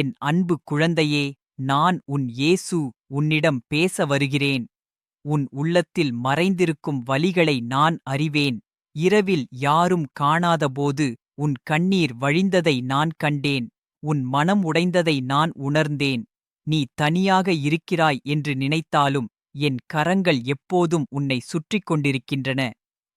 என் அன்பு குழந்தையே நான் உன் இயேசு உன்னிடம் பேச வருகிறேன். உன் உள்ளத்தில் மறைந்திருக்கும் வலிகளை நான் அறிவேன். இரவில் யாரும் காணாதபோது உன் கண்ணீர் வழிந்ததை நான் கண்டேன். உன் மனம் உடைந்ததை நான் உணர்ந்தேன். நீ தனியாக இருக்கிறாய் என்று நினைத்தாலும் என் கரங்கள் எப்போதும் உன்னை சுற்றிக் கொண்டிருக்கின்றன.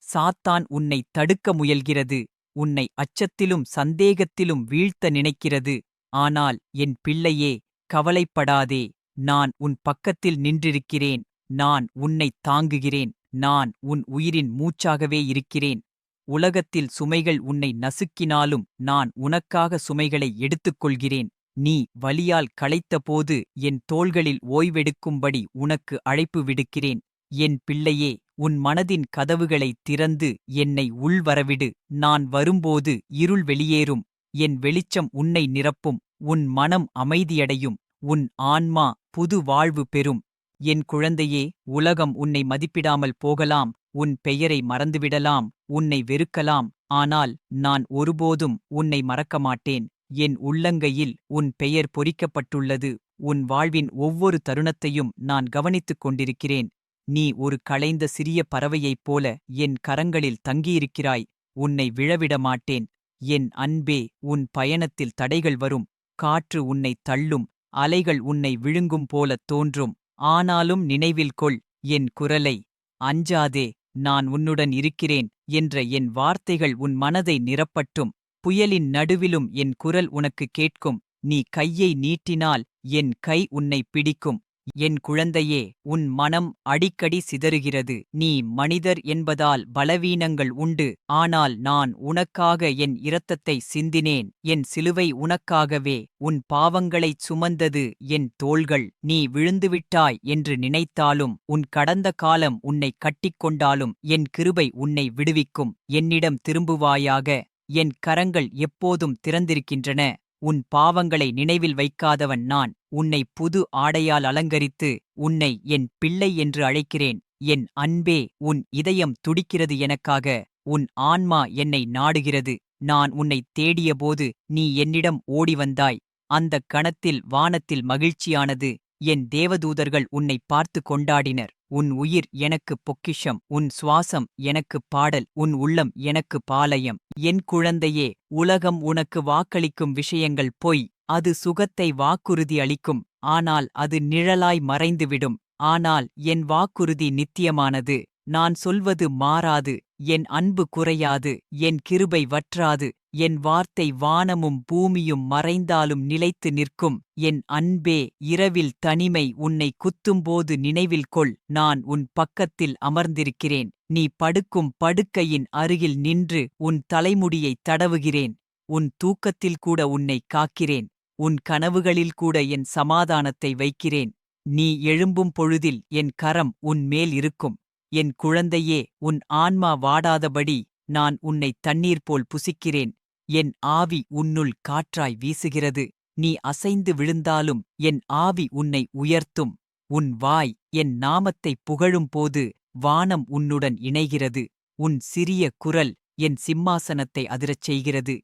சாத்தான் உன்னை தடுக்க முயல்கிறது. உன்னை அச்சத்திலும் சந்தேகத்திலும் வீழ்த்த நினைக்கிறது. ஆனால் என் பிள்ளையே கவலைப்படாதே நான் உன் பக்கத்தில் நின்றிருக்கிறேன் நான் உன்னைத் தாங்குகிறேன் நான் உன் உயிரின் மூச்சாகவே இருக்கிறேன். உலகத்தில் சுமைகள் உன்னை நசுக்கினாலும் நான் உனக்காக சுமைகளை எடுத்துக்கொள்கிறேன். நீ வலியால் களைத்தபோது என் தோள்களில் ஓய்வெடுக்கும்படி உனக்கு அழைப்பு விடுக்கிறேன். என் பிள்ளையே உன் மனதின் கதவுகளை திறந்து என்னை உள்வரவிடு. நான் வரும்போது இருள் வெளியேறும். என் வெளிச்சம் உன்னை நிரப்பும். உன் மனம் அமைதியடையும் உன் ஆன்மா புது வாழ்வு பெறும். என் குழந்தையே உலகம் உன்னை மதிப்பிடாமல் போகலாம் உன் பெயரை மறந்துவிடலாம் உன்னை வெறுக்கலாம் ஆனால் நான் ஒருபோதும் உன்னை மறக்க மாட்டேன் என் உள்ளங்கையில் உன் பெயர் பொறிக்கப்பட்டுள்ளது உன் வாழ்வின் ஒவ்வொரு தருணத்தையும் நான் கவனித்துக் கொண்டிருக்கிறேன். நீ ஒரு களைந்த சிறிய பறவையைப் போல என் கரங்களில் தங்கியிருக்கிறாய் உன்னை விழவிட மாட்டேன் என் அன்பே உன் பயணத்தில் தடைகள் வரும். காற்று உன்னை தள்ளும் அலைகள் உன்னை விழுங்கும் போலத் தோன்றும். ஆனாலும் நினைவில் கொள் என் குரலை. அஞ்சாதே நான் உன்னுடன் இருக்கிறேன் என்ற என் வார்த்தைகள் உன் மனதை நிரப்பட்டும். புயலின் நடுவிலும் என் குரல் உனக்கு கேட்கும். நீ கையை நீட்டினால் என் கை உன்னை பிடிக்கும். என் குழந்தையே உன் மனம் அடிக்கடி சிதறுகிறது. நீ மனிதர் என்பதால் பலவீனங்கள் உண்டு. ஆனால் நான் உனக்காக என் இரத்தத்தை சிந்தினேன். என் சிலுவை உனக்காகவே. உன் பாவங்களைச் சுமந்தது என் தோள்கள். நீ விழுந்துவிட்டாய் என்று நினைத்தாலும் உன் கடந்த காலம் உன்னை கட்டிக்கொண்டாலும் என் கிருபை உன்னை விடுவிக்கும். என்னிடம் திரும்புவாயாக. என் கரங்கள் எப்போதும் திறந்திருக்கின்றன. உன் பாவங்களை நினைவில் வைக்காதவன் நான். உன்னை புது ஆடையால் அலங்கரித்து உன்னை என் பிள்ளை என்று அழைக்கிறேன். என் அன்பே உன் இதயம் துடிக்கிறது எனக்காக. உன் ஆன்மா என்னை நாடுகிறது. நான் உன்னை தேடியபோது நீ என்னிடம் ஓடி வந்தாய் அந்தக் கணத்தில் வானத்தில் மகிழ்ச்சியானது. என் தேவதூதர்கள் உன்னை பார்த்து கொண்டாடினர். உன் உயிர் எனக்கு பொக்கிஷம் உன் சுவாசம் எனக்கு பாடல் உன் உள்ளம் எனக்கு பாலயம் என் குழந்தையே உலகம் உனக்கு வாக்களிக்கும் விஷயங்கள் பொய் அது சுகத்தை வாக்குறுதி அளிக்கும் ஆனால் அது நிழலாய் மறைந்துவிடும். ஆனால் என் வாக்குறுதி நித்தியமானது நான் சொல்வது மாறாது என் அன்பு குறையாது என் கிருபை வற்றாது என் வார்த்தை வானமும் பூமியும் மறைந்தாலும் நிலைத்து நிற்கும். என் அன்பே இரவில் தனிமை உன்னை குத்தும்போது நினைவில் கொள். நான் உன் பக்கத்தில் அமர்ந்திருக்கிறேன். நீ படுக்கும் படுக்கையின் அருகில் நின்று உன் தலைமுடியைத் தடவுகிறேன். உன் தூக்கத்தில் கூட உன்னை காக்கிறேன். உன் கனவுகளில் கூட என் சமாதானத்தை வைக்கிறேன். நீ எழும்பும் பொழுதில் என் கரம் உன் மேல் இருக்கும். என் குழந்தையே உன் ஆன்மா வாடாதபடி நான் உன்னை தண்ணீர் போல் புசிக்கிறேன். என் ஆவி உன்னுள் காற்றாய் வீசுகிறது. நீ அசைந்து விழுந்தாலும் என் ஆவி உன்னை உயர்த்தும். உன் வாய் என் நாமத்தைப் புகழும்போது வானம் உன்னுடன் இணைகிறது. உன் சிறிய குரல் என் சிம்மாசனத்தை அதிரச் செய்கிறது.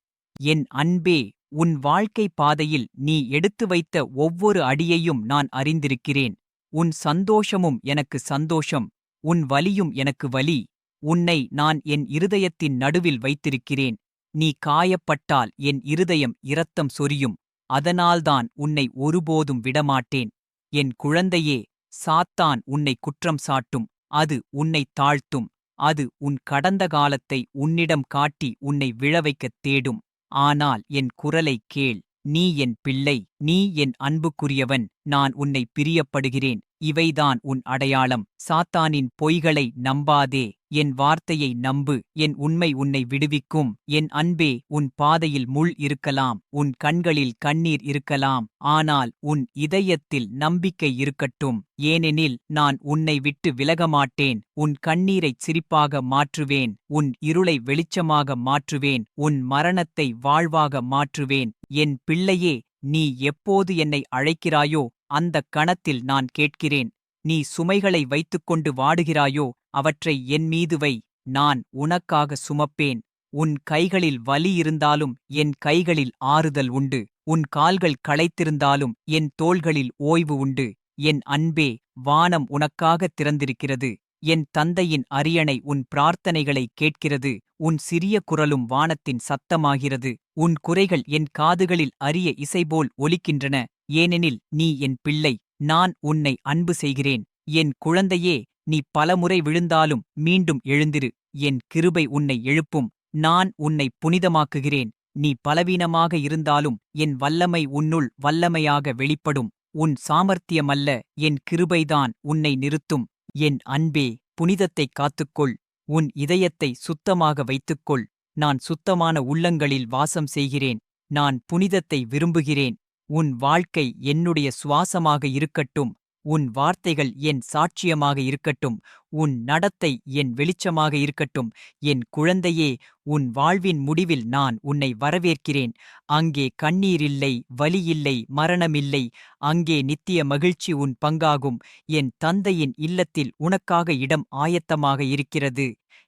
என் அன்பே உன் வாழ்க்கை பாதையில் நீ எடுத்து வைத்த ஒவ்வொரு அடியையும் நான் அறிந்திருக்கிறேன். உன் சந்தோஷமும் எனக்கு சந்தோஷம். உன் வலியும் எனக்கு வலி. உன்னை நான் என் இருதயத்தின் நடுவில் வைத்திருக்கிறேன். நீ காயப்பட்டால் என் இருதயம் இரத்தம் சொரியும். அதனால்தான் உன்னை ஒருபோதும் விடமாட்டேன். என் குழந்தையே சாத்தான் உன்னை குற்றம் சாட்டும். அது உன்னைத் தாழ்த்தும். அது உன் கடந்த காலத்தை உன்னிடம் காட்டி உன்னை விழவைக்கத் தேடும். ஆனால் என் குரலைக் கேள். நீ என் பிள்ளை. நீ என் அன்புக்குரியவன். நான் உன்னை பிரியப்படுகிறேன். இவைதான் உன் அடையாளம். சாத்தானின் பொய்களை நம்பாதே. என் வார்த்தையை நம்பு. என் உண்மை உன்னை விடுவிக்கும். என் அன்பே உன் பாதையில் முள் இருக்கலாம். உன் கண்களில் கண்ணீர் இருக்கலாம். ஆனால் உன் இதயத்தில் நம்பிக்கை இருக்கட்டும். ஏனெனில் நான் உன்னை விட்டு விலகமாட்டேன். உன் கண்ணீரைச் சிரிப்பாக மாற்றுவேன். உன் இருளை வெளிச்சமாக மாற்றுவேன். உன் மரணத்தை வாழ்வாக மாற்றுவேன். என் பிள்ளையே நீ எப்போது என்னை அழைக்கிறாயோ அந்தக் கணத்தில் நான் கேட்கிறேன் நீ சுமைகளை வைத்துக்கொண்டு வாடுகிறாயோ அவற்றை என் மீது வை நான் உனக்காக சுமப்பேன் உன் கைகளில் வலி இருந்தாலும் என் கைகளில் ஆறுதல் உண்டு உன் கால்கள் களைத்திருந்தாலும் என் தோள்களில் ஓய்வு உண்டு என் அன்பே வானம் உனக்காகத் திறந்திருக்கிறது என் தந்தையின் அரியணை உன் பிரார்த்தனைகளை கேட்கிறது உன் சிறிய குரலும் வானத்தின் சத்தமாகிறது உன் குறைகள் என் காதுகளில் அரிய இசைபோல் ஒலிக்கின்றன ஏனெனில் நீ என் பிள்ளை நான் உன்னை அன்பு செய்கிறேன். என் குழந்தையே நீ பலமுறை விழுந்தாலும் மீண்டும் எழுந்திரு. என் கிருபை உன்னை எழுப்பும். நான் உன்னை புனிதமாக்குகிறேன். நீ பலவீனமாக இருந்தாலும் என் வல்லமை உன்னுள் வல்லமையாக வெளிப்படும். உன் சாமர்த்தியமல்ல என் கிருபைதான் உன்னை நிறுத்தும். என் அன்பே புனிதத்தைக் காத்துக்கொள். உன் இதயத்தை சுத்தமாக வைத்துக்கொள். நான் சுத்தமான உள்ளங்களில் வாசம் செய்கிறேன். நான் புனிதத்தை விரும்புகிறேன். உன் வாழ்க்கை என்னுடைய சுவாசமாக இருக்கட்டும் உன் வார்த்தைகள் என் சாட்சியமாக இருக்கட்டும் உன் நடத்தை என் வெளிச்சமாக இருக்கட்டும் என் குழந்தையே உன் வாழ்வின் முடிவில் நான் உன்னை வரவேற்கிறேன். அங்கே கண்ணீரில்லை வலியில்லை மரணமில்லை அங்கே நித்திய மகிழ்ச்சி உன் பங்காகும் என் தந்தையின் இல்லத்தில் உனக்காக இடம் ஆயத்தமாக இருக்கிறது.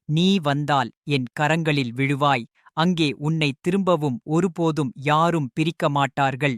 நீ வந்தால் என் கரங்களில் விழுவாய் அங்கே உன்னை திரும்பவும் ஒருபோதும் யாரும் பிரிக்க மாட்டார்கள்.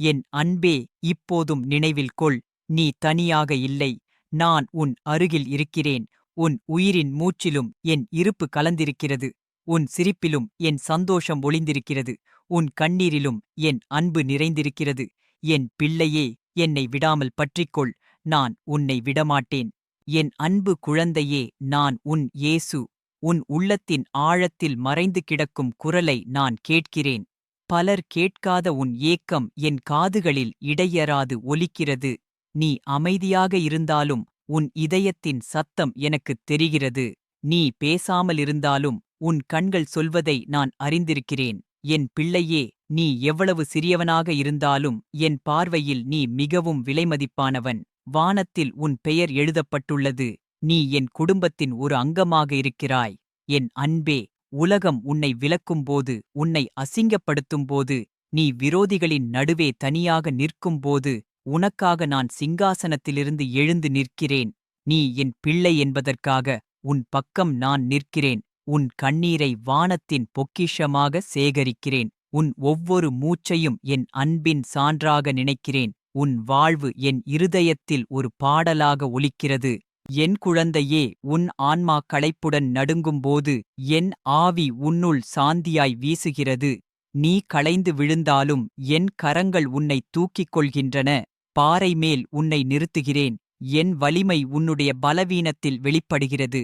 என் அன்பே இப்போதும் நினைவில் கொள். நீ தனியாக இல்லை. நான் உன் அருகில் இருக்கிறேன். உன் உயிரின் மூச்சிலும் என் இருப்பு கலந்திருக்கிறது. உன் சிரிப்பிலும் என் சந்தோஷம் ஒளிந்திருக்கிறது. உன் கண்ணீரிலும் என் அன்பு நிறைந்திருக்கிறது. என் பிள்ளையே என்னை விடாமல் பற்றிக்கொள். நான் உன்னை விடமாட்டேன். என் அன்பு குழந்தையே நான் உன் இயேசு. உன் உள்ளத்தின் ஆழத்தில் மறைந்து கிடக்கும் குரலை நான் கேட்கிறேன். பலர் கேட்காத உன் ஏக்கம் என் காதுகளில் இடையறாது ஒலிக்கிறது. நீ அமைதியாக இருந்தாலும் உன் இதயத்தின் சத்தம் எனக்குத் தெரிகிறது. நீ பேசாமலிருந்தாலும் உன் கண்கள் சொல்வதை நான் அறிந்திருக்கிறேன். என் பிள்ளையே நீ எவ்வளவு சிறியவனாக இருந்தாலும் என் பார்வையில் நீ மிகவும் விலைமதிப்பானவன். வானத்தில் உன் பெயர் எழுதப்பட்டுள்ளது. நீ என் குடும்பத்தின் ஒரு அங்கமாக இருக்கிறாய். என் அன்பே உலகம் உன்னை விலக்கும்போது உன்னை அசிங்கப்படுத்தும்போது நீ விரோதிகளின் நடுவே தனியாக நிற்கும்போது உனக்காக நான் சிங்காசனத்திலிருந்து எழுந்து நிற்கிறேன். நீ என் பிள்ளை என்பதற்காக உன் பக்கம் நான் நிற்கிறேன். உன் கண்ணீரை வானத்தின் பொக்கிஷமாக சேகரிக்கிறேன். உன் ஒவ்வொரு மூச்சையும் என் அன்பின் சான்றாக நினைக்கிறேன். உன் வாழ்வு என் இருதயத்தில் ஒரு பாடலாக ஒலிக்கிறது. என் குழந்தையே உன் ஆன்மா களைப்புடன் நடுங்கும்போது என் ஆவி உன்னுள் சாந்தியாய் வீசுகிறது. நீ களைந்து விழுந்தாலும் என் கரங்கள் உன்னை தூக்கிக் கொள்கின்றன. பாறை மேல் உன்னை நிறுத்துகிறேன். என் வலிமை உன்னுடைய பலவீனத்தில் வெளிப்படுகிறது.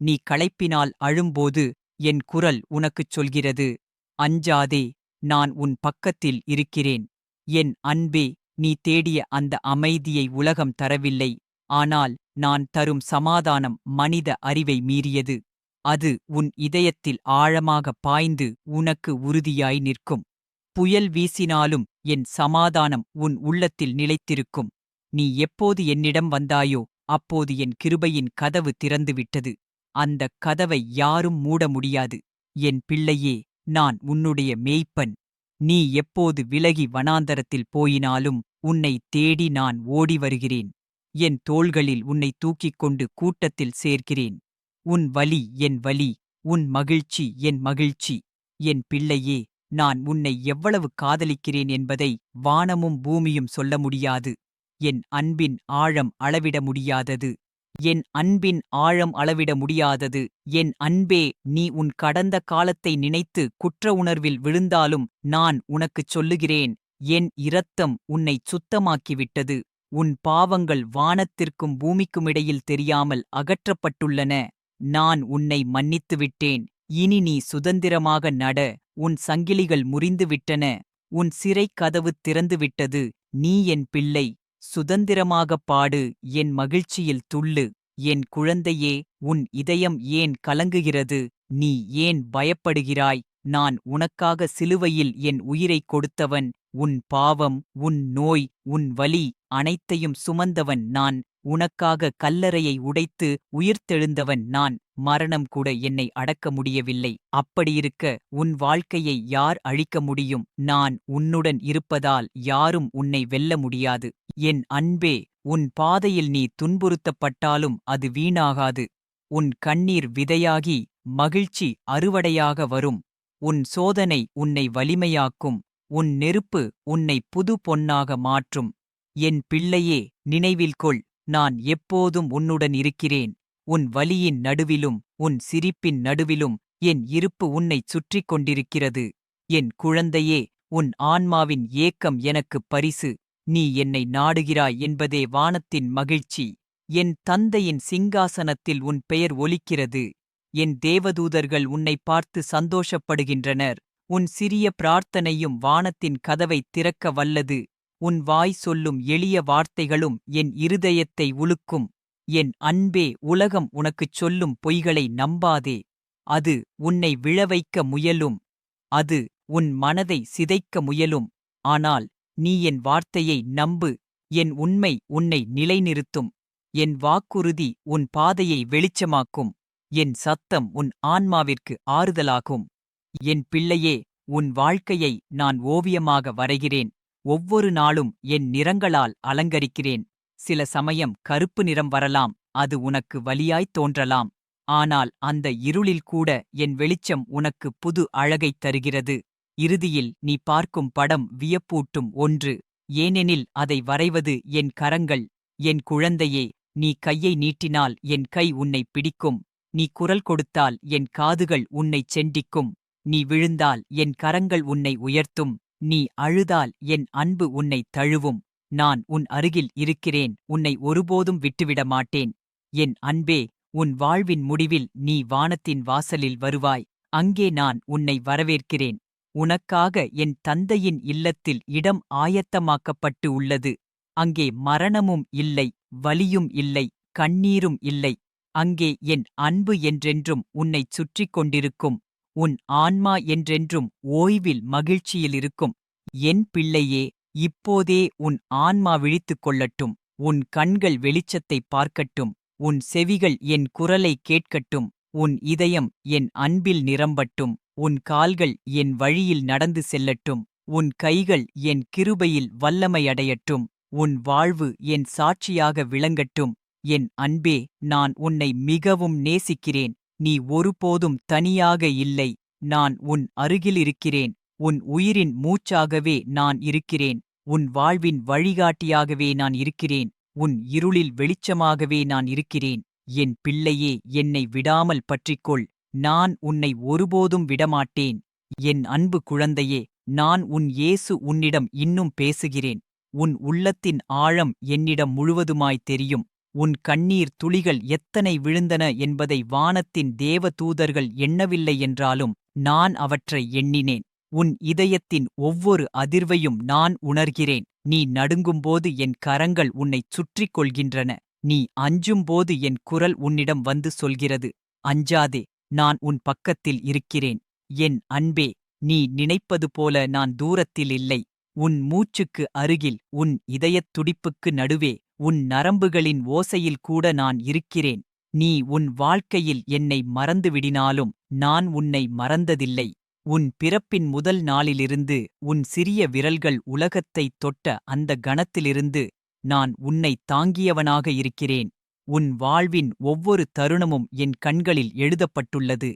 நீ களைப்பினால் அழும்போது என் குரல் உனக்குச் சொல்கிறது. அஞ்சாதே நான் உன் பக்கத்தில் இருக்கிறேன். என் அன்பே நீ தேடிய அந்த அமைதியை உலகம் தரவில்லை. ஆனால் நான் தரும் சமாதானம் மனித அறிவை மீறியது. அது உன் இதயத்தில் ஆழமாக பாய்ந்து உனக்கு உறுதியாய் நிற்கும். புயல் வீசினாலும் என் சமாதானம் உன் உள்ளத்தில் நிலைத்திருக்கும். நீ எப்போது என்னிடம் வந்தாயோ அப்போது என் கிருபையின் கதவு திறந்துவிட்டது. அந்தக் கதவை யாரும் மூட முடியாது. என் பிள்ளையே நான் உன்னுடைய மேய்ப்பன். நீ எப்போது விலகி வனாந்தரத்தில் போயினாலும் உன்னை தேடி நான் ஓடி வருகிறேன் என் தோள்களில் உன்னை தூக்கிக் கொண்டு கூட்டத்தில் சேர்க்கிறேன். உன் வலி என் வலி உன் மகிழ்ச்சி என் மகிழ்ச்சி. என் பிள்ளையே நான் உன்னை எவ்வளவு காதலிக்கிறேன் என்பதை வானமும் பூமியும் சொல்ல முடியாது. என் அன்பின் ஆழம் அளவிட முடியாதது. என் அன்பின் ஆழம் அளவிட முடியாதது. என் அன்பே நீ உன் கடந்த காலத்தை நினைத்து குற்ற உணர்வில் விழுந்தாலும் நான் உனக்குச் சொல்லுகிறேன். என் இரத்தம் உன்னைச் சுத்தமாக்கிவிட்டது. உன் பாவங்கள் வானத்திற்கும் பூமிக்குமிடையில் தெரியாமல் அகற்றப்பட்டுள்ளன. நான் உன்னை மன்னித்துவிட்டேன். இனி நீ சுதந்திரமாக நட. உன் சங்கிலிகள் முறிந்துவிட்டன. உன் சிறைக் கதவு திறந்துவிட்டது. நீ என் பிள்ளை. சுதந்திரமாகப் பாடு. என் மகிழ்ச்சியில் துள்ளு. என் குழந்தையே உன் இதயம் ஏன் கலங்குகிறது? நீ ஏன் பயப்படுகிறாய்? நான் உனக்காக சிலுவையில் என் உயிரைக் கொடுத்தவன் உன் பாவம் உன் நோய் உன் வலி அனைத்தையும் சுமந்தவன் நான் உனக்காக கல்லறையை உடைத்து உயிர்த்தெழுந்தவன் நான் மரணம் கூட என்னை அடக்க முடியவில்லை. அப்படியிருக்க உன் வாழ்க்கையை யார் அழிக்க முடியும்? நான் உன்னுடன் இருப்பதால் யாரும் உன்னை வெல்ல முடியாது. என் அன்பே உன் பாதையில் நீ துன்புறுத்தப்பட்டாலும் அது வீணாகாது. உன் கண்ணீர் விதையாகி மகிழ்ச்சி அறுவடையாக வரும். உன் சோதனை உன்னை வலிமையாக்கும் உன் நெருப்பு உன்னை புது பொன்னாக மாற்றும். என் பிள்ளையே நினைவில் கொள் நான் எப்போதும் உன்னுடன் இருக்கிறேன். உன் வலியின் நடுவிலும் உன் சிரிப்பின் நடுவிலும் என் இருப்பு உன்னைச் சுற்றிக் கொண்டிருக்கிறது. என் குழந்தையே உன் ஆன்மாவின் ஏக்கம் எனக்குப் பரிசு. நீ என்னை நாடுகிறாய் என்பதே வானத்தின் மகிழ்ச்சி. என் தந்தையின் சிங்காசனத்தில் உன் பெயர் ஒலிக்கிறது. என் தேவதூதர்கள் உன்னை பார்த்து சந்தோஷப்படுகின்றனர். உன் சிறிய பிரார்த்தனையும் வானத்தின் கதவைத் திறக்க வல்லது. உன் வாய் சொல்லும் எளிய வார்த்தைகளும் என் இருதயத்தை உலுக்கும். என் அன்பே உலகம் உனக்குச் சொல்லும் பொய்களை நம்பாதே. அது உன்னை விழவைக்க முயலும். அது உன் மனதை சிதைக்க முயலும். ஆனால் நீ என் வார்த்தையை நம்பு. என் உண்மை உன்னை நிலைநிறுத்தும். என் வாக்குறுதி உன் பாதையை வெளிச்சமாக்கும். என் சத்தம் உன் ஆன்மாவிற்கு ஆறுதலாகும். என் பிள்ளையே உன் வாழ்க்கையை நான் ஓவியமாக வரைகிறேன். ஒவ்வொரு நாளும் என் நிறங்களால் அலங்கரிக்கிறேன். சில சமயம் கருப்பு நிறம் வரலாம் அது உனக்கு வலியாய்த் தோன்றலாம். ஆனால் அந்த இருளில் கூட என் வெளிச்சம் உனக்கு புது அழகைத் தருகிறது. இறுதியில் நீ பார்க்கும் படம் வியப்பூட்டும் ஒன்று. ஏனெனில் அதை வரைவது என் கரங்கள் என் குழந்தையே நீ கையை நீட்டினால் என் கை உன்னை பிடிக்கும். நீ குரல் கொடுத்தால் என் காதுகள் உன்னைச் செண்டிக்கும். நீ விழுந்தால் என் கரங்கள் உன்னை உயர்த்தும். நீ அழுதால் என் அன்பு உன்னை தழுவும். நான் உன் அருகில் இருக்கிறேன். உன்னை ஒருபோதும் விட்டுவிட மாட்டேன். என் அன்பே உன் வாழ்வின் முடிவில் நீ வானத்தின் வாசலில் வருவாய். அங்கே நான் உன்னை வரவேற்கிறேன். உனக்காக என் தந்தையின் இல்லத்தில் இடம் ஆயத்தமாக்கப்பட்டு உள்ளது. அங்கே மரணமும் இல்லை வலியும் இல்லை கண்ணீரும் இல்லை. அங்கே என் அன்பு என்றென்றும் உன்னைச் சுற்றி கொண்டிருக்கும் உன் ஆன்மா என்றென்றும் ஓய்வில் மகிழ்ச்சியில் இருக்கும். என் பிள்ளையே இப்போதே உன் ஆன்மா விழித்துக் கொள்ளட்டும் உன் கண்கள் வெளிச்சத்தை பார்க்கட்டும் உன் செவிகள் என் குரலை கேட்கட்டும் உன் இதயம் என் அன்பில் நிரம்பட்டும் உன் கால்கள் என் வழியில் நடந்து செல்லட்டும் உன் கைகள் என் கிருபையில் வல்லமையடையட்டும் உன் வாழ்வு என் சாட்சியாக விளங்கட்டும். என் அன்பே நான் உன்னை மிகவும் நேசிக்கிறேன். நீ ஒருபோதும் தனியாக இல்லை. நான் உன் அருகிலிருக்கிறேன். உன் உயிரின் மூச்சாகவே நான் இருக்கிறேன். உன் வாழ்வின் வழிகாட்டியாகவே நான் இருக்கிறேன். உன் இருளில் வெளிச்சமாகவே நான் இருக்கிறேன். என் பிள்ளையே என்னை விடாமல் பற்றிக்கொள். நான் உன்னை ஒருபோதும் விடமாட்டேன். என் அன்பு குழந்தையே நான் உன் இயேசு உன்னிடம் இன்னும் பேசுகிறேன். உன் உள்ளத்தின் ஆழம் என்னிடம் முழுவதுமாய் தெரியும். உன் கண்ணீர் துளிகள் எத்தனை விழுந்தன என்பதை வானத்தின் தேவதூதர்கள் எண்ணவில்லை என்றாலும் நான் அவற்றை எண்ணினேன். உன் இதயத்தின் ஒவ்வொரு அதிர்வையும் நான் உணர்கிறேன். நீ நடுங்கும்போது என் கரங்கள் உன்னைச் சுற்றிக் கொள்கின்றன நீ அஞ்சும்போது என் குரல் உன்னிடம் வந்து சொல்கிறது. அஞ்சாதே நான் உன் பக்கத்தில் இருக்கிறேன். என் அன்பே நீ நினைப்பது போல நான் தூரத்தில் இல்லை. உன் மூச்சுக்கு அருகில் உன் இதயத் துடிப்புக்கு நடுவே உன் நரம்புகளின் ஓசையில் கூட நான் இருக்கிறேன். நீ உன் வாழ்க்கையில் என்னை மறந்துவிடினாலும் நான் உன்னை மறந்ததில்லை. உன் பிறப்பின் முதல் நாளிலிருந்து உன் சிறிய விரல்கள் உலகத்தைத் தொட்ட அந்த கணத்திலிருந்து நான் உன்னை தாங்கியவனாக இருக்கிறேன். உன் வாழ்வின் ஒவ்வொரு தருணமும் என் கண்களில் எழுதப்பட்டுள்ளது.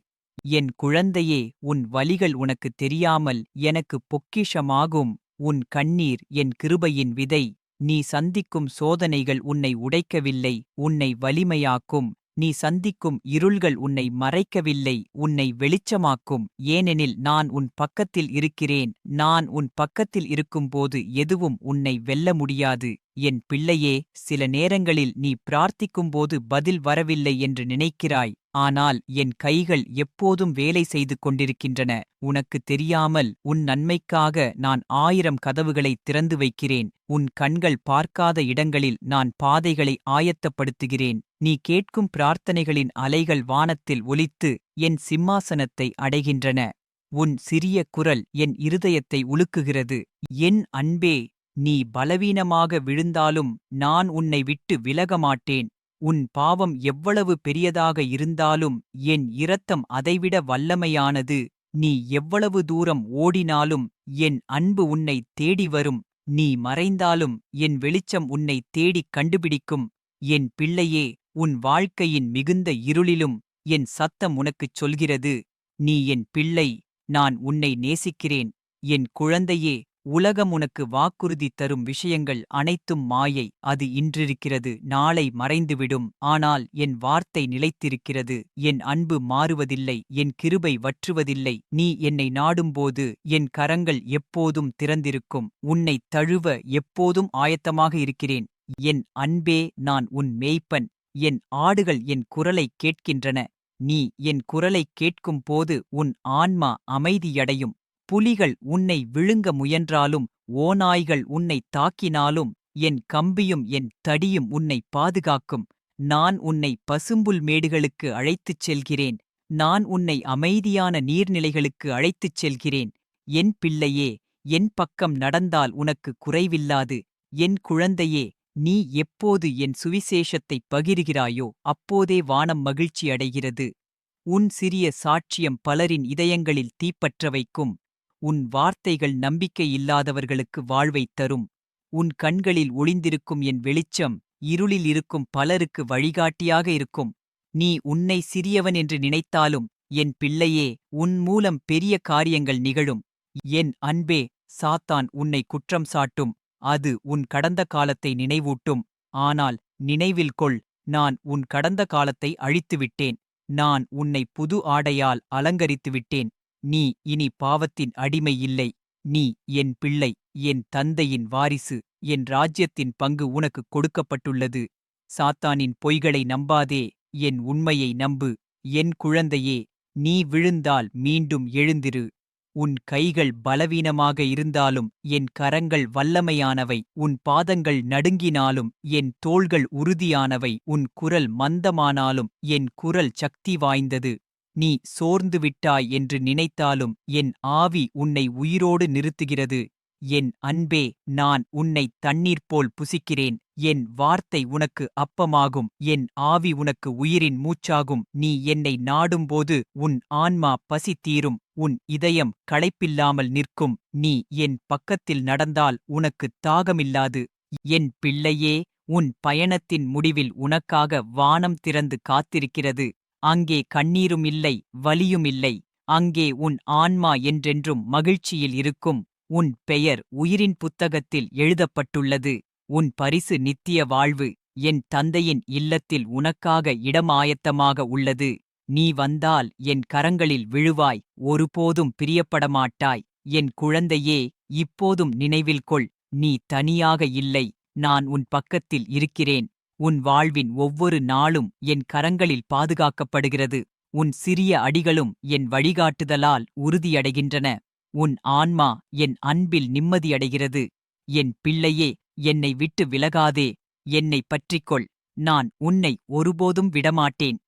என் குழந்தையே உன் வலிகள் உனக்கு தெரியாமல் எனக்கு பொக்கிஷமாகும். உன் கண்ணீர் என் கிருபையின் விதை. நீ சந்திக்கும் சோதனைகள் உன்னை உடைக்கவில்லை உன்னை வலிமையாக்கும். நீ சந்திக்கும் இருள்கள் உன்னை மறைக்கவில்லை உன்னை வெளிச்சமாக்கும். ஏனெனில் நான் உன் பக்கத்தில் இருக்கிறேன். நான் உன் பக்கத்தில் இருக்கும்போது எதுவும் உன்னை வெல்ல முடியாது. என் பிள்ளையே சில நேரங்களில் நீ பிரார்த்திக்கும்போது பதில் வரவில்லை என்று நினைக்கிறாய் ஆனால் என் கைகள் எப்போதும் வேலை செய்து கொண்டிருக்கின்றன. உனக்கு தெரியாமல் உன் நன்மைக்காக நான் ஆயிரம் கதவுகளை திறந்து வைக்கிறேன். உன் கண்கள் பார்க்காத இடங்களில் நான் பாதைகளை ஆயத்தப்படுத்துகிறேன். நீ கேட்கும் பிரார்த்தனைகளின் அலைகள் வானத்தில் ஒலித்து என் சிம்மாசனத்தை அடைகின்றன. உன் சிறிய குரல் என் இருதயத்தை உலுக்குகிறது. என் அன்பே நீ பலவீனமாக விழுந்தாலும் நான் உன்னை விட்டு விலகமாட்டேன். உன் பாவம் எவ்வளவு பெரியதாக இருந்தாலும் என் இரத்தம் அதைவிட வல்லமையானது. நீ எவ்வளவு தூரம் ஓடினாலும் என் அன்பு உன்னை தேடி வரும். நீ மறைந்தாலும் என் வெளிச்சம் உன்னை தேடிக் கண்டுபிடிக்கும். என் பிள்ளையே உன் வாழ்க்கையின் மிகுந்த இருளிலும் என் சத்தம் உனக்குச் சொல்கிறது. நீ என் பிள்ளை நான் உன்னை நேசிக்கிறேன். என் குழந்தையே உலகம் உனக்கு வாக்குறுதி தரும் விஷயங்கள் அனைத்தும் மாயை. அது இன்றிருக்கிறது நாளை மறைந்துவிடும். ஆனால் என் வார்த்தை நிலைத்திருக்கிறது என் அன்பு மாறுவதில்லை என் கிருபை வற்றுவதில்லை. நீ என்னை நாடும்போது என் கரங்கள் எப்போதும் திறந்திருக்கும். உன்னை தழுவ எப்போதும் ஆயத்தமாக இருக்கிறேன். என் அன்பே நான் உன் மேய்ப்பன். என் ஆடுகள் என் குரலைக் கேட்கின்றன. நீ என் குரலைக் கேட்கும்போது உன் ஆன்மா அமைதியடையும். புலிகள் உன்னை விழுங்க முயன்றாலும் ஓநாய்கள் உன்னை தாக்கினாலும் என் கம்பியும் என் தடியும் உன்னை பாதுகாக்கும். நான் உன்னை பசும்புல் மேடுகளுக்கு அழைத்துச் செல்கிறேன். நான் உன்னை அமைதியான நீர்நிலைகளுக்கு அழைத்துச் செல்கிறேன். என் பிள்ளையே என் பக்கம் நடந்தால் உனக்கு குறைவில்லாது. என் குழந்தையே நீ எப்போது என் சுவிசேஷத்தைப் பகிர்கிறாயோ அப்போதே வானம் மகிழ்ச்சி அடைகிறது உன் சிறிய சாட்சியம் பலரின் இதயங்களில் தீப்பற்ற வைக்கும். உன் வார்த்தைகள் நம்பிக்கையில்லாதவர்களுக்கு வாழ்வைத் தரும். உன் கண்களில் ஒளிந்திருக்கும் என் வெளிச்சம் இருளில் இருக்கும் பலருக்கு வழிகாட்டியாக இருக்கும். நீ உன்னை சிறியவன் என்று நினைத்தாலும் என் பிள்ளையே உன் மூலம் பெரிய காரியங்கள் நிகழும். என் அன்பே சாத்தான் உன்னை குற்றம் சாட்டும். அது உன் கடந்த காலத்தை நினைவூட்டும். ஆனால் நினைவில் கொள் நான் உன் கடந்த காலத்தை அழித்துவிட்டேன். நான் உன்னை புது ஆடையால் அலங்கரித்து விட்டேன் நீ இனி பாவத்தின் அடிமை இல்லை. நீ என் பிள்ளை என் தந்தையின் வாரிசு என் ராஜ்யத்தின் பங்கு உனக்குக் கொடுக்கப்பட்டுள்ளது. சாத்தானின் பொய்களை நம்பாதே என் உண்மையை நம்பு. என் குழந்தையே நீ விழுந்தால் மீண்டும் எழுந்திரு. உன் கைகள் பலவீனமாக இருந்தாலும் என் கரங்கள் வல்லமையானவை. உன் பாதங்கள் நடுங்கினாலும் என் தோள்கள் உறுதியானவை. உன் குரல் மந்தமானாலும் என் குரல் சக்தி வாய்ந்தது. நீ சோர்ந்து விட்டாய் என்று நினைத்தாலும் என் ஆவி உன்னை உயிரோடு நிறுத்துகிறது. என் அன்பே நான் உன்னை தண்ணீர் போல் புசிக்கிறேன். என் வார்த்தை உனக்கு அப்பமாகும். என் ஆவி உனக்கு உயிரின் மூச்சாகும். நீ என்னை நாடும்போது உன் ஆன்மா பசி தீரும் உன் இதயம் களைப்பில்லாமல் நிற்கும். நீ என் பக்கத்தில் நடந்தால் உனக்குத் தாகமில்லாது. என் பிள்ளையே உன் பயணத்தின் முடிவில் உனக்காக வானம் திறந்து காத்திருக்கிறது. அங்கே கண்ணீரும் இல்லை வலியும் இல்லை. அங்கே உன் ஆன்மா என்றென்றும் மகிழ்ச்சியில் இருக்கும். உன் பெயர் உயிரின் புத்தகத்தில் எழுதப்பட்டுள்ளது. உன் பரிசு நித்திய வாழ்வு. என் தந்தையின் இல்லத்தில் உனக்காக இடமாயத்தமாக உள்ளது. நீ வந்தால் என் கரங்களில் விழுவாய். ஒருபோதும் பிரியப்படமாட்டாய். என் குழந்தையே இப்போதும் நினைவில் கொள். நீ தனியாக இல்லை. நான் உன் பக்கத்தில் இருக்கிறேன். உன் வாழ்வின் ஒவ்வொரு நாளும் என் கரங்களில் பாதுகாக்கப்படுகிறது. உன் சிறிய அடிகளும் என் வழிகாட்டுதலால் உறுதியடைகின்றன. உன் ஆன்மா என் அன்பில் நிம்மதியடைகிறது. என் பிள்ளையே என்னை விட்டு விலகாதே. என்னை பற்றிக்கொள். நான் உன்னை ஒருபோதும் விடமாட்டேன்.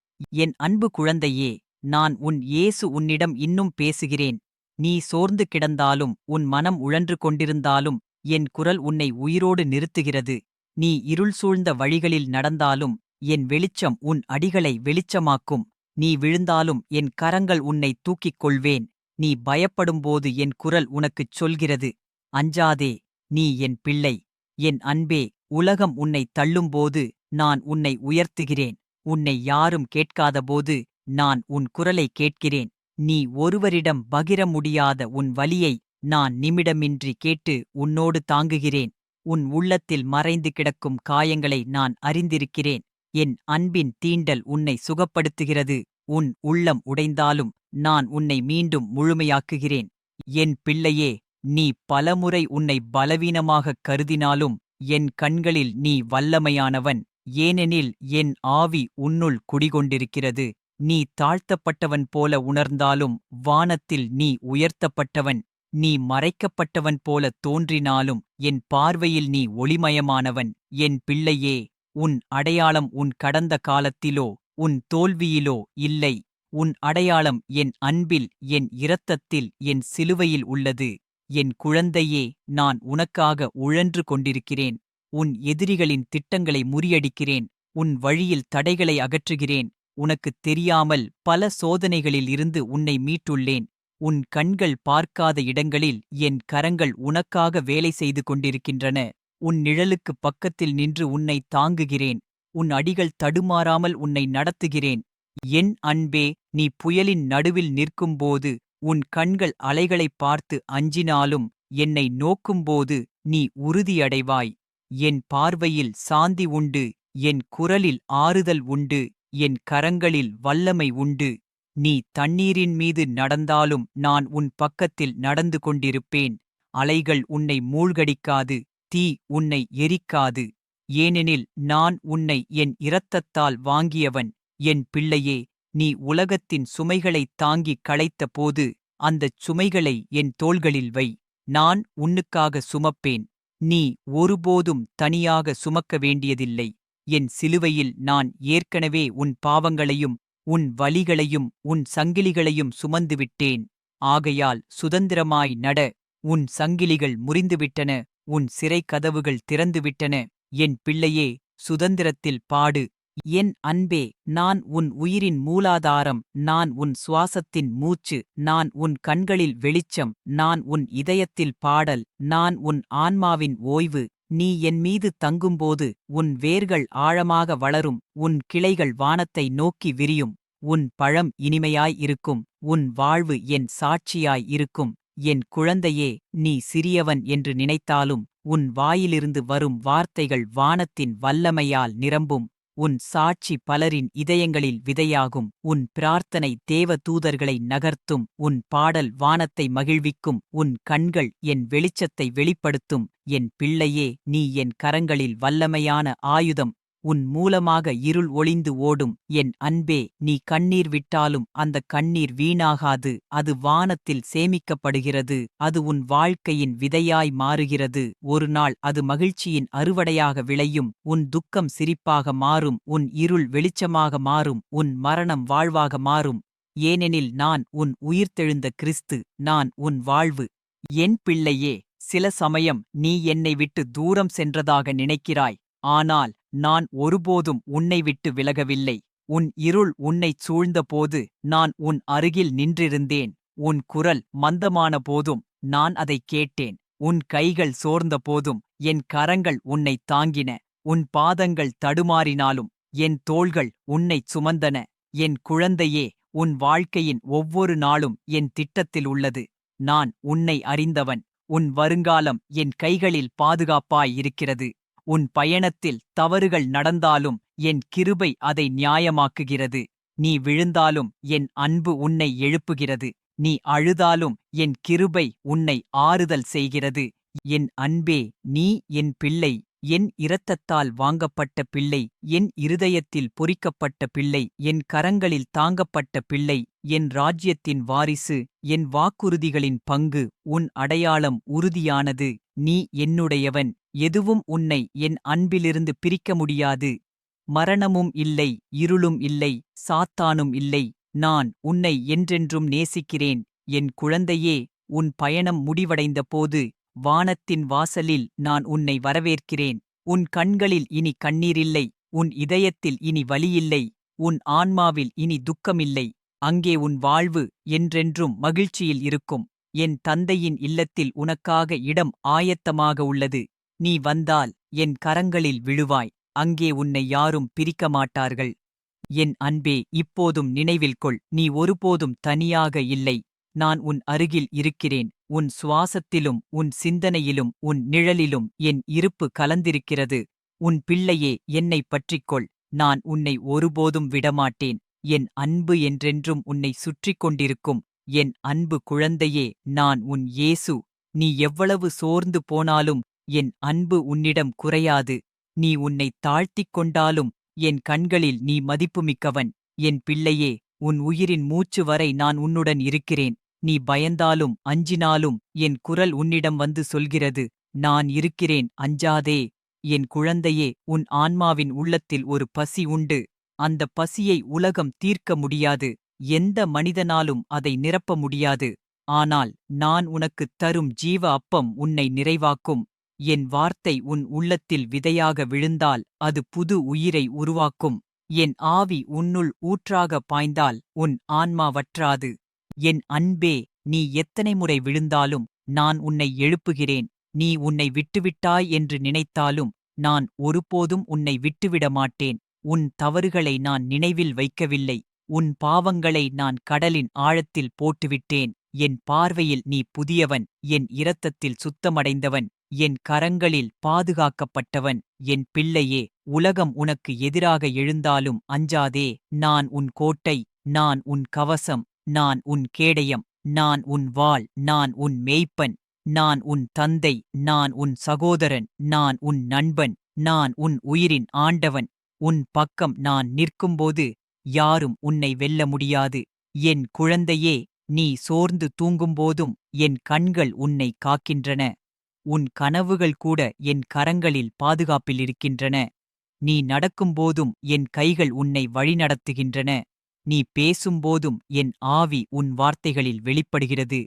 என் அன்பு குழந்தையே நான் உன் இயேசு உன்னிடம் இன்னும் பேசுகிறேன். நீ சோர்ந்து கிடந்தாலும் உன் மனம் உழன்று கொண்டிருந்தாலும் என் குரல் உன்னை உயிரோடு நிறுத்துகிறது. நீ இருள் சூழ்ந்த வழிகளில் நடந்தாலும் என் வெளிச்சம் உன் அடிகளை வெளிச்சமாக்கும். நீ விழுந்தாலும் என் கரங்கள் உன்னை தூக்கிக் கொள்வேன். நீ பயப்படும்போது என் குரல் உனக்குச் சொல்கிறது. அஞ்சாதே நீ என் பிள்ளை. என் அன்பே உலகம் உன்னை தள்ளும்போது நான் உன்னை உயர்த்துகிறேன். உன்னை யாரும் கேட்காதபோது நான் உன் குரலை கேட்கிறேன். நீ ஒருவரிடம் பகிர முடியாத உன் வலியை நான் நிமிடமின்றி கேட்டு உன்னோடு தாங்குகிறேன். உன் உள்ளத்தில் மறைந்து கிடக்கும் காயங்களை நான் அறிந்திருக்கிறேன். என் அன்பின் தீண்டல் உன்னை சுகப்படுத்துகிறது. உன் உள்ளம் உடைந்தாலும் நான் உன்னை மீண்டும் முழுமையாக்குகிறேன். என் பிள்ளையே நீ பலமுறை உன்னை பலவீனமாகக் கருதினாலும் என் கண்களில் நீ வல்லமையானவன். ஏனெனில் என் ஆவி உன்னுள் குடிகொண்டிருக்கிறது. நீ தாழ்த்தப்பட்டவன் போல உணர்ந்தாலும் வானத்தில் நீ உயர்த்தப்பட்டவன். நீ மறைக்கப்பட்டவன் போல தோன்றினாலும் என் பார்வையில் நீ ஒளிமயமானவன். என் பிள்ளையே உன் அடையாளம் உன் கடந்த காலத்திலோ உன் தோல்வியிலோ இல்லை. உன் அடையாளம் என் அன்பில் என் இரத்தத்தில் என் சிலுவையில் உள்ளது. என் குழந்தையே நான் உனக்காக உழன்று கொண்டிருக்கிறேன். உன் எதிரிகளின் திட்டங்களை முறியடிக்கிறேன். உன் வழியில் தடைகளை அகற்றுகிறேன். உனக்குத் தெரியாமல் பல சோதனைகளில் இருந்து உன்னை மீட்டுள்ளேன். உன் கண்கள் பார்க்காத இடங்களில் என் கரங்கள் உனக்காக வேலை செய்து கொண்டிருக்கின்றன. உன் நிழலுக்குப் பக்கத்தில் நின்று உன்னை தாங்குகிறேன். உன் அடிகள் தடுமாறாமல் உன்னை நடத்துகிறேன். என் அன்பே நீ புயலின் நடுவில் நிற்கும்போது உன் கண்கள் அலைகளைப் பார்த்து அஞ்சினாலும் என்னை நோக்கும்போது நீ உறுதியடைவாய். என் பார்வையில் சாந்தி உண்டு என் குரலில் ஆறுதல் உண்டு என் கரங்களில் வல்லமை உண்டு. நீ தண்ணீரின் மீது நடந்தாலும் நான் உன் பக்கத்தில் நடந்து கொண்டிருப்பேன். அலைகள் உன்னை மூழ்கடிக்காது தீ உன்னை எரிக்காது. ஏனெனில் நான் உன்னை என் இரத்தத்தால் வாங்கியவன் என் பிள்ளையே நீ உலகத்தின் சுமைகளைத் தாங்கிக் களைத்தபோது அந்தச் சுமைகளை என் தோள்களில் வை. நான் உன்னுக்காக சுமப்பேன். நீ ஒருபோதும் தனியாக சுமக்க வேண்டியதில்லை. என் சிலுவையில் நான் ஏற்கனவே உன் பாவங்களையும் உன் வலிகளையும் உன் சங்கிலிகளையும் சுமந்துவிட்டேன். ஆகையால் சுதந்திரமாய் நட உன் சங்கிலிகள் முறிந்துவிட்டன உன் சிறை கதவுகள் திறந்துவிட்டன. என் பிள்ளையே சுதந்திரத்தில் பாடு. என் அன்பே நான் உன் உயிரின் மூலாதாரம் நான் உன் சுவாசத்தின் மூச்சு நான் உன் கண்களில் வெளிச்சம் நான் உன் இதயத்தில் பாடல் நான் உன் ஆன்மாவின் ஓய்வு. நீ என் மீது தங்கும்போது உன் வேர்கள் ஆழமாக வளரும் உன் கிளைகள் வானத்தை நோக்கி விரியும் உன் பழம் இனிமையாய் இருக்கும் உன் வாழ்வு என் சாட்சியாய் இருக்கும் என் குழந்தையே நீ சிறியவன் என்று நினைத்தாலும் உன் வாயிலிருந்து வரும் வார்த்தைகள் வானத்தின் வல்லமையால் நிரம்பும். உன் சாட்சி பலரின் இதயங்களில் விதையாகும். உன் பிரார்த்தனை தேவ தூதர்களை நகர்த்தும். உன் பாடல் வானத்தை மகிழ்விக்கும். உன் கண்கள் என் வெளிச்சத்தை வெளிப்படுத்தும். என் பிள்ளையே நீ என் கரங்களில் வல்லமையான ஆயுதம். உன் மூலமாக இருள் ஒளிந்து ஓடும். என் அன்பே நீ கண்ணீர் விட்டாலும் அந்த கண்ணீர் வீணாகாது. அது வானத்தில் சேமிக்கப்படுகிறது. அது உன் வாழ்க்கையின் விதையாய் மாறுகிறது. ஒரு நாள் அது மகிழ்ச்சியின் அறுவடையாக விளையும். உன் துக்கம் சிரிப்பாக மாறும். உன் இருள் வெளிச்சமாக மாறும். உன் மரணம் வாழ்வாக மாறும். ஏனெனில் நான் உன் உயிர்த்தெழுந்த கிறிஸ்து. நான் உன் வாழ்வு. என் பிள்ளையே சில சமயம் நீ என்னை விட்டு தூரம் சென்றதாக நினைக்கிறாய். ஆனால் நான் ஒருபோதும் உன்னை விட்டு விலகவில்லை. உன் இருள் உன்னைச் சூழ்ந்தபோது நான் உன் அருகில் நின்றிருந்தேன். உன் குரல் மந்தமான போதும் நான் அதைக் கேட்டேன். உன் கைகள் சோர்ந்தபோதும் என் கரங்கள் உன்னைத் தாங்கின. உன் பாதங்கள் தடுமாறினாலும் என் தோள்கள் உன்னைச் சுமந்தன. என் குழந்தையே உன் வாழ்க்கையின் ஒவ்வொரு நாளும் என் திட்டத்தில் உள்ளது. நான் உன்னை அறிந்தவன். உன் வருங்காலம் என் கைகளில் பாதுகாப்பாய் இருக்கிறது. உன் பயணத்தில் தவறுகள் நடந்தாலும் என் கிருபை அதை நியாயமாக்குகிறது. நீ விழுந்தாலும் என் அன்பு உன்னை எழுப்புகிறது. நீ அழுதாலும் என் கிருபை உன்னை ஆறுதல் செய்கிறது. என் அன்பே நீ என் பிள்ளை. என் இரத்தத்தால் வாங்கப்பட்ட பிள்ளை. என் இருதயத்தில் பொறிக்கப்பட்ட பிள்ளை. என் கரங்களில் தாங்கப்பட்ட பிள்ளை. என் ராஜ்யத்தின் வாரிசு. என் வாக்குறுதிகளின் பங்கு. உன் அடையாளம் உறுதியானது. நீ என்னுடையவன். எதுவும் உன்னை என் அன்பிலிருந்து பிரிக்க முடியாது. மரணமும் இல்லை இருளும் இல்லை சாத்தானும் இல்லை. நான் உன்னை என்றென்றும் நேசிக்கிறேன். என் குழந்தையே உன் பயணம் முடிவடைந்தபோது வானத்தின் வாசலில் நான் உன்னை வரவேற்கிறேன். உன் கண்களில் இனி கண்ணீரில்லை உன் இதயத்தில் இனி வலியில்லை உன் ஆன்மாவில் இனி துக்கமில்லை. அங்கே உன் வாழ்வு என்றென்றும் மகிழ்ச்சியில் இருக்கும். என் தந்தையின் இல்லத்தில் உனக்காக இடம் ஆயத்தமாக உள்ளது. நீ வந்தால் என் கரங்களில் விழுவாய் அங்கே உன்னை யாரும் பிரிக்க மாட்டார்கள் என் அன்பே இப்போதும் நினைவில் கொள் நீ ஒருபோதும் தனியாக இல்லை நான் உன் அருகில் இருக்கிறேன் உன் சுவாசத்திலும் உன் சிந்தனையிலும் உன் நிழலிலும் என் இருப்பு கலந்திருக்கிறது. உன் பிள்ளையே என்னைப் பற்றிக்கொள் நான் உன்னை ஒருபோதும் விடமாட்டேன் என் அன்பு என்றென்றும் உன்னை சுற்றிக் கொண்டிருக்கும் என் அன்பு குழந்தையே நான் உன் இயேசு நீ எவ்வளவு சோர்ந்து போனாலும் என் அன்பு உன்னிடம் குறையாது. நீ உன்னை தாழ்த்திக் கொண்டாலும் என் கண்களில் நீ மதிப்புமிக்கவன். என் பிள்ளையே உன் உயிரின் மூச்சு வரை நான் உன்னுடன் இருக்கிறேன். நீ பயந்தாலும் அஞ்சினாலும் என் குரல் உன்னிடம் வந்து சொல்கிறது. நான் இருக்கிறேன் அஞ்சாதே. என் குழந்தையே உன் ஆன்மாவின் உள்ளத்தில் ஒரு பசி உண்டு. அந்த பசியை உலகம் தீர்க்க முடியாது. எந்த மனிதனாலும் அதை நிரப்ப முடியாது. ஆனால் நான் உனக்குத் தரும் ஜீவ அப்பம் உன்னை நிறைவாக்கும். என் வார்த்தை உன் உள்ளத்தில் விதையாக விழுந்தால் அது புது உயிரை உருவாக்கும். என் ஆவி உன்னுள் ஊற்றாக பாய்ந்தால் உன் ஆன்மா வற்றாது. என் அன்பே நீ எத்தனை முறை விழுந்தாலும் நான் உன்னை எழுப்புகிறேன். நீ உன்னை விட்டுவிட்டாய் என்று நினைத்தாலும் நான் ஒருபோதும் உன்னை விட்டுவிட மாட்டேன். உன் தவறுகளை நான் நினைவில் வைக்கவில்லை. உன் பாவங்களை நான் கடலின் ஆழத்தில் போட்டுவிட்டேன். என் பார்வையில் நீ புதியவன் என் இரத்தத்தில் சுத்தமடைந்தவன் என் கரங்களில் பாதுகாக்கப்பட்டவன் என் பிள்ளையே உலகம் உனக்கு எதிராக எழுந்தாலும் அஞ்சாதே நான் உன் கோட்டை நான் உன் கவசம் நான் உன் கேடயம் நான் உன் வாள் நான் உன் மேய்ப்பன் நான் உன் தந்தை நான் உன் சகோதரன் நான் உன் நண்பன் நான் உன் உயிரின் ஆண்டவன் உன் பக்கம் நான் நிற்கும்போது யாரும் உன்னை வெல்ல முடியாது என் குழந்தையே நீ சோர்ந்து தூங்கும்போதும் என் கண்கள் உன்னை காக்கின்றன. உன் கனவுகள் கூட என் கரங்களில் பாதுகாப்பில் இருக்கின்றன. நீ நடக்கும்போதும் என் கைகள் உன்னை வழிநடத்துகின்றன. நீ பேசும்போதும் என் ஆவி உன் வார்த்தைகளில் வெளிப்படுகிறது.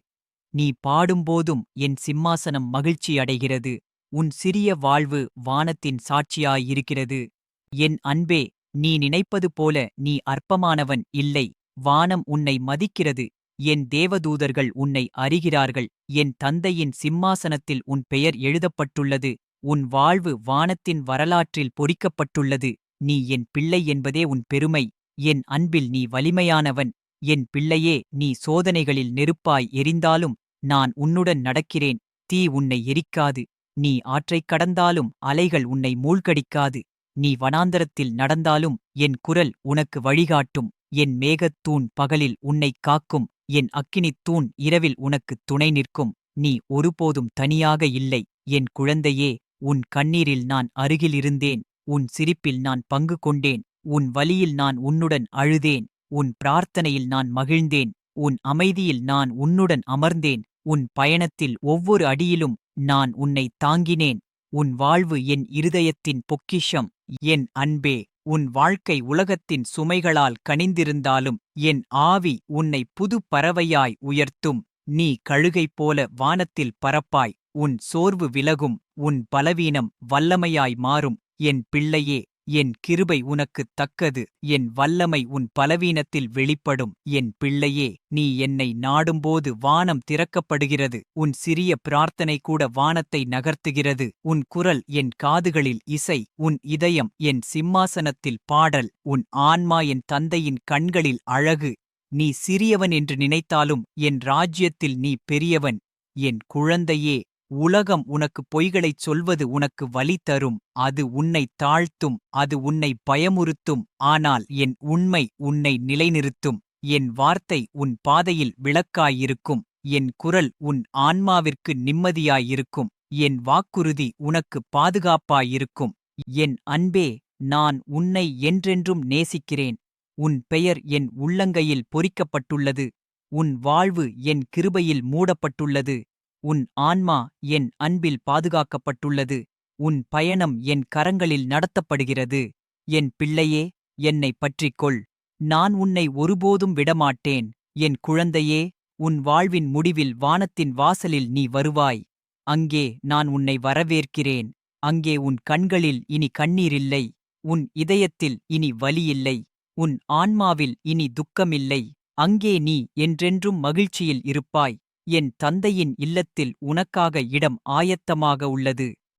நீ பாடும்போதும் என் சிம்மாசனம் மகிழ்ச்சி அடைகிறது. உன் சிறிய வாழ்வு வானத்தின் சாட்சியாயிருக்கிறது. என் அன்பே நீ நினைப்பது போல நீ அற்பமானவன் இல்லை. வானம் உன்னை மதிக்கிறது. என் தேவதூதர்கள் உன்னை அறிகிறார்கள் என் தந்தையின் சிம்மாசனத்தில் உன் பெயர் எழுதப்பட்டுள்ளது உன் வாழ்வு வானத்தின் வரலாற்றில் பொறிக்கப்பட்டுள்ளது நீ என் பிள்ளை என்பதே உன் பெருமை என் அன்பில் நீ வலிமையானவன் என் பிள்ளையே நீ சோதனைகளில் நெருப்பாய் எரிந்தாலும் நான் உன்னுடன் நடக்கிறேன் தீ உன்னை எரிக்காது நீ ஆற்றைக் கடந்தாலும் அலைகள் உன்னை மூழ்கடிக்காது நீ வனாந்தரத்தில் நடந்தாலும் என் குரல் உனக்கு வழிகாட்டும் என் மேகத்தூண் பகலில் உன்னைக் காக்கும் என் அக்கினித் தூண் இரவில் உனக்குத் துணை நிற்கும். நீ ஒருபோதும் தனியாக இல்லை. என் குழந்தையே உன் கண்ணீரில் நான் அருகில் இருந்தேன். உன் சிரிப்பில் நான் பங்கு கொண்டேன். உன் வலியில் நான் உன்னுடன் அழுதேன். உன் பிரார்த்தனையில் நான் மகிழ்ந்தேன். உன் அமைதியில் நான் உன்னுடன் அமர்ந்தேன். உன் பயணத்தில் ஒவ்வொரு அடியிலும் நான் உன்னை தாங்கினேன். உன் வாழ்வு என் இருதயத்தின் பொக்கிஷம். என் அன்பே. உன் வாழ்க்கை உலகத்தின் சுமைகளால் கனிந்திருந்தாலும் என் ஆவி உன்னை புது பறவையாய் உயர்த்தும். நீ கழுகை போல வானத்தில் பறப்பாய். உன் சோர்வு விலகும். உன் பலவீனம் வல்லமையாய் மாறும். என் பிள்ளையே என் கிருபை உனக்குத் தக்கது என் வல்லமை உன் பலவீனத்தில் வெளிப்படும். என் பிள்ளையே நீ என்னை நாடும்போது வானம் திறக்கப்படுகிறது. உன் சிறிய பிரார்த்தனை கூட வானத்தை நகர்த்துகிறது. உன் குரல் என் காதுகளில் இசை உன் இதயம் என் சிம்மாசனத்தில் பாடல் உன் ஆன்மா என் தந்தையின் கண்களில் அழகு. நீ சிறியவன் என்று நினைத்தாலும் என் ராஜ்யத்தில் நீ பெரியவன். என் குழந்தையே உலகம் உனக்கு பொய்களைச் சொல்வது உனக்கு வலி தரும். அது உன்னை தாழ்த்தும் அது உன்னை பயமுறுத்தும். ஆனால் என் உண்மை உன்னை நிலைநிறுத்தும். என் வார்த்தை உன் பாதையில் விளக்காயிருக்கும். என் குரல் உன் ஆன்மாவிற்கு நிம்மதியாயிருக்கும். என் வாக்குறுதி உனக்கு பாதுகாப்பாயிருக்கும். என் அன்பே நான் உன்னை என்றென்றும் நேசிக்கிறேன். உன் பெயர் என் உள்ளங்கையில் பொறிக்கப்பட்டுள்ளது. உன் வாழ்வு என் கிருபையில் மூடப்பட்டுள்ளது. உன் ஆன்மா என் அன்பில் பாதுகாக்கப்பட்டுள்ளது. உன் பயணம் என் கரங்களில் நடத்தப்படுகிறது. என் பிள்ளையே என்னை பற்றிக்கொள். நான் உன்னை ஒருபோதும் விடமாட்டேன். என் குழந்தையே உன் வாழ்வின் முடிவில் வானத்தின் வாசலில் நீ வருவாய். அங்கே நான் உன்னை வரவேற்கிறேன். அங்கே உன் கண்களில் இனி கண்ணீரில்லை உன் இதயத்தில் இனி வலியில்லை உன் ஆன்மாவில் இனி துக்கமில்லை. அங்கே நீ என்றென்றும் மகிழ்ச்சியில் இருப்பாய். என் தந்தையின் இல்லத்தில் உனக்காக இடம் ஆயத்தமாக உள்ளது.